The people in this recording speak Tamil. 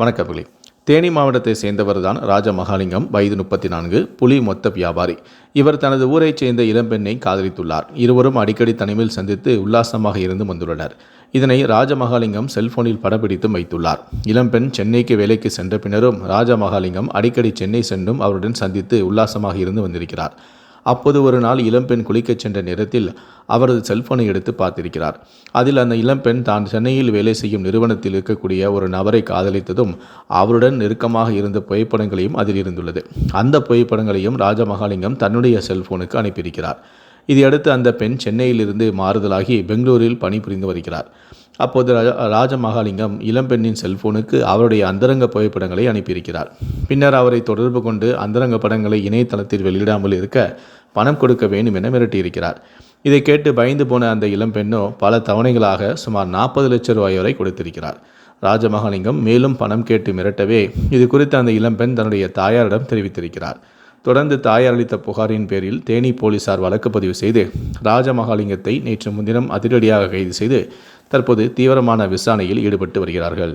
வணக்கர்களே தேனி மாவட்டத்தை சேர்ந்தவர் தான் ராஜமகாலிங்கம் வயது முப்பத்தி நான்கு புலி மொத்த வியாபாரி. இவர் தனது ஊரைச் சேர்ந்த இளம்பெண்ணை காதலித்துள்ளார். இருவரும் அடிக்கடி தனிமையில் சந்தித்து உல்லாசமாக இருந்து வந்துள்ளனர். இதனை ராஜமகாலிங்கம் செல்போனில் படப்பிடித்தும் வைத்துள்ளார். இளம்பெண் சென்னைக்கு வேலைக்கு சென்ற பின்னரும் ராஜமகாலிங்கம் அடிக்கடி சென்னை சென்றும் அவருடன் சந்தித்து உல்லாசமாக இருந்து வந்திருக்கிறார். அப்போது ஒரு நாள் இளம்பெண் குளிக்கச் சென்ற நேரத்தில் அவரது செல்போனை எடுத்து பார்த்திருக்கிறார். அதில் அந்த இளம்பெண் தான் சென்னையில் வேலை செய்யும் நிறுவனத்தில் இருக்கக்கூடிய ஒரு நபரை காதலித்ததும் அவருடன் நெருக்கமாக இருந்த புகைப்படங்களையும் அதில் இருந்துள்ளது. அந்த புகைப்படங்களையும் ராஜமகாலிங்கம் தன்னுடைய செல்போனுக்கு அனுப்பியிருக்கிறார். இதையடுத்து அந்த பெண் சென்னையிலிருந்து மாறுதலாகி பெங்களூரில் பணிபுரிந்து வருகிறார். அப்போது ராஜ ராஜமகாலிங்கம் இளம்பெண்ணின் செல்போனுக்கு அவருடைய அந்தரங்க புகைப்படங்களை அனுப்பியிருக்கிறார். பின்னர் அவரை தொடர்பு கொண்டு அந்தரங்க படங்களை இணையதளத்தில் வெளியிடாமல் இருக்க பணம் கொடுக்க வேண்டும் என மிரட்டியிருக்கிறார். இதை கேட்டு பயந்து போன அந்த இளம்பெண்ணோ பல தவணைகளாக சுமார் நாற்பது லட்சம் ரூபாய் வரை கொடுத்திருக்கிறார். ராஜமகாலிங்கம் மேலும் பணம் கேட்டு மிரட்டவே இது குறித்து அந்த இளம்பெண் தன்னுடைய தாயாரிடம் தெரிவித்திருக்கிறார். தொடர்ந்து தாயார் அளித்த புகாரின் பேரில் தேனி போலீசார் வழக்கு பதிவு செய்து ராஜமகாலிங்கத்தை நேற்று முன்தினம் அதிரடியாக கைது செய்து தற்போது தீவிரமான விசாரணையில் ஈடுபட்டு வருகிறார்கள்.